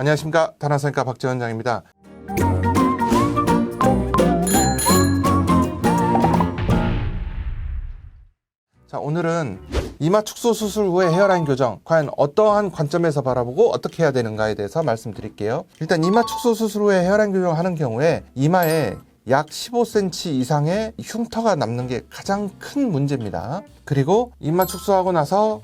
안녕하십니까 다나선과 박지원장입니다. 자 오늘은 이마 축소 수술 후의 헤어라인 교정 과연 어떠한 관점에서 바라보고 어떻게 해야 되는가에 대해서 말씀드릴게요. 일단 이마 축소 수술 후에 헤어라인 교정하는 경우에 이마에 약 15cm 이상의 흉터가 남는 게 가장 큰 문제입니다. 그리고 이마 축소하고 나서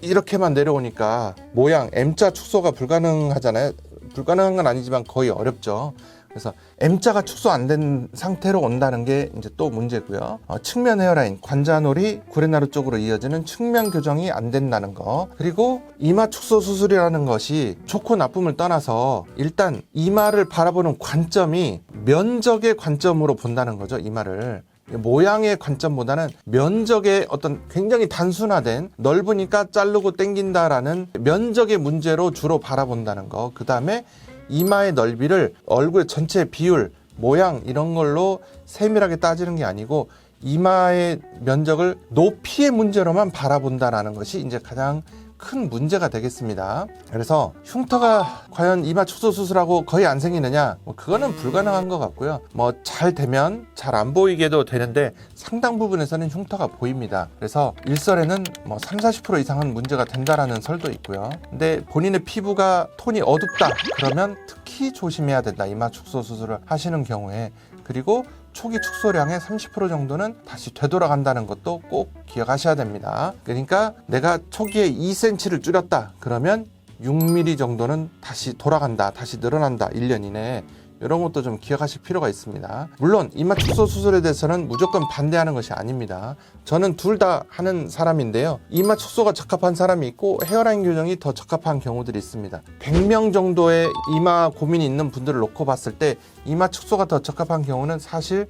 이렇게만 내려오니까 모양 M자 축소가 불가능하잖아요. 불가능한 건 아니지만 거의 어렵죠. 그래서 M자가 축소 안 된 상태로 온다는 게 이제 또 문제고요. 어, 측면 헤어라인, 관자놀이, 구레나루 쪽으로 이어지는 측면 교정이 안 된다는 거. 그리고 이마 축소 수술이라는 것이 좋고 나쁨을 떠나서 일단 이마를 바라보는 관점이 면적의 관점으로 본다는 거죠. 이마를. 모양의 관점보다는 면적의 어떤 굉장히 단순화된 넓으니까 자르고 땡긴다라는 면적의 문제로 주로 바라본다는 거. 그 다음에 이마의 넓이를 얼굴 전체 비율, 모양 이런 걸로 세밀하게 따지는 게 아니고 이마의 면적을 높이의 문제로만 바라본다라는 것이 이제 가장 큰 문제가 되겠습니다. 그래서 흉터가 과연 이마 축소 수술하고 거의 안 생기느냐? 뭐 그거는 불가능한 것 같고요. 뭐 잘 되면 잘 안 보이게도 되는데 상당 부분에서는 흉터가 보입니다. 그래서 일설에는 뭐 3, 40% 이상은 문제가 된다라는 설도 있고요. 근데 본인의 피부가 톤이 어둡다 그러면 특히 조심해야 된다. 이마 축소 수술을 하시는 경우에 그리고 초기 축소량의 30% 정도는 다시 되돌아간다는 것도 꼭 기억하셔야 됩니다. 그러니까 내가 초기에 2cm를 줄였다. 그러면 6mm 정도는 다시 돌아간다. 다시 늘어난다. 1년 이내에. 이런 것도 좀 기억하실 필요가 있습니다. 물론 이마 축소 수술에 대해서는 무조건 반대하는 것이 아닙니다. 저는 둘 다 하는 사람인데요. 이마 축소가 적합한 사람이 있고 헤어라인 교정이 더 적합한 경우들이 있습니다. 100명 정도의 이마 고민이 있는 분들을 놓고 봤을 때 이마 축소가 더 적합한 경우는 사실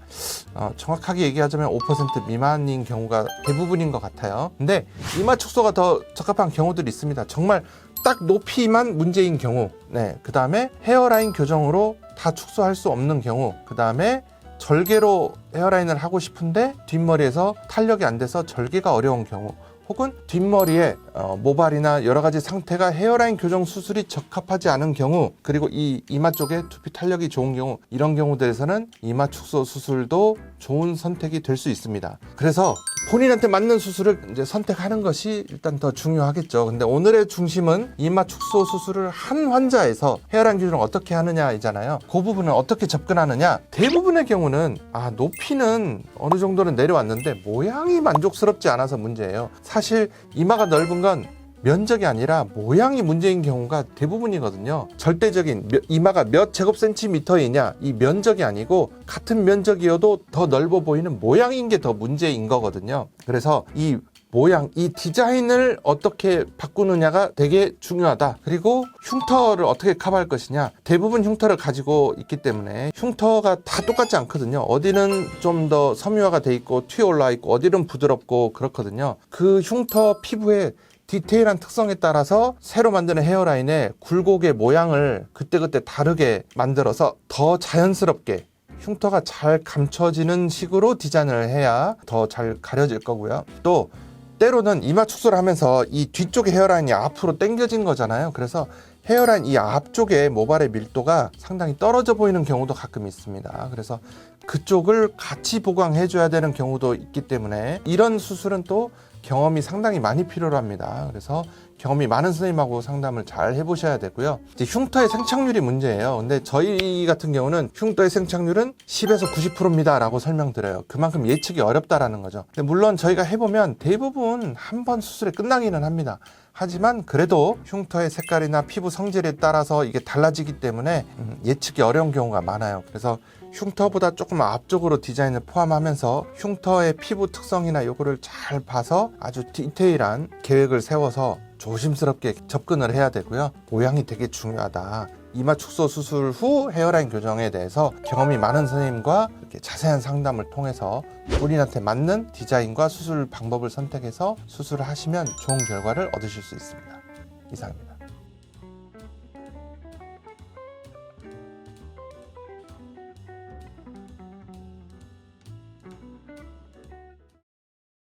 어, 정확하게 얘기하자면 5% 미만인 경우가 대부분인 것 같아요. 근데 이마 축소가 더 적합한 경우들이 있습니다. 정말 딱 높이만 문제인 경우, 네, 그 다음에 헤어라인 교정으로 다 축소할 수 없는 경우, 그 다음에 절개로 헤어라인을 하고 싶은데 뒷머리에서 탄력이 안 돼서 절개가 어려운 경우, 혹은 뒷머리에 어, 모발이나 여러 가지 상태가 헤어라인 교정 수술이 적합하지 않은 경우, 그리고 이 이마 쪽에 두피 탄력이 좋은 경우, 이런 경우들에서는 이마 축소 수술도 좋은 선택이 될 수 있습니다. 그래서 본인한테 맞는 수술을 이제 선택하는 것이 일단 더 중요하겠죠. 근데 오늘의 중심은 이마 축소 수술을 한 환자에서 헤어라인 교정을 어떻게 하느냐이잖아요. 그 부분은 어떻게 접근하느냐? 대부분의 경우는 아 높이는 어느 정도는 내려왔는데 모양이 만족스럽지 않아서 문제예요. 사실 이마가 넓은 건 면적이 아니라 모양이 문제인 경우가 대부분이거든요. 절대적인 몇- 이마가 몇 제곱센티미터이냐 이 면적이 아니고 같은 면적이어도 더 넓어 보이는 모양인 게 더 문제인 거거든요. 그래서 이 모양, 이 디자인을 어떻게 바꾸느냐가 되게 중요하다. 그리고 흉터를 어떻게 커버할 것이냐. 대부분 흉터를 가지고 있기 때문에 흉터가 다 똑같지 않거든요. 어디는 좀 더 섬유화가 돼 있고 튀어 올라 있고 어디는 부드럽고 그렇거든요. 그 흉터 피부에 디테일한 특성에 따라서 새로 만드는 헤어라인의 굴곡의 모양을 그때그때 다르게 만들어서 더 자연스럽게 흉터가 잘 감춰지는 식으로 디자인을 해야 더 잘 가려질 거고요. 또 때로는 이마 축소를 하면서 이 뒤쪽의 헤어라인이 앞으로 당겨진 거잖아요. 그래서 헤어라인 이 앞쪽에 모발의 밀도가 상당히 떨어져 보이는 경우도 가끔 있습니다. 그래서 그쪽을 같이 보강해 줘야 되는 경우도 있기 때문에 이런 수술은 또 경험이 상당히 많이 필요로 합니다. 그래서 경험이 많은 선생님하고 상담을 잘 해보셔야 되고요. 이제 흉터의 생착률이 문제예요. 근데 저희 같은 경우는 흉터의 생착률은 10에서 90%입니다. 라고 설명드려요. 그만큼 예측이 어렵다라는 거죠. 물론 저희가 해보면 대부분 한 번 수술에 끝나기는 합니다. 하지만 그래도 흉터의 색깔이나 피부 성질에 따라서 이게 달라지기 때문에 음, 예측이 어려운 경우가 많아요. 그래서 흉터보다 조금 앞쪽으로 디자인을 포함하면서 흉터의 피부 특성이나 요거를 잘 봐서 아주 디테일한 계획을 세워서 조심스럽게 접근을 해야 되고요. 모양이 되게 중요하다. 이마 축소 수술 후 헤어라인 교정에 대해서 경험이 많은 선생님과 이렇게 자세한 상담을 통해서 본인한테 맞는 디자인과 수술 방법을 선택해서 수술을 하시면 좋은 결과를 얻으실 수 있습니다. 이상입니다.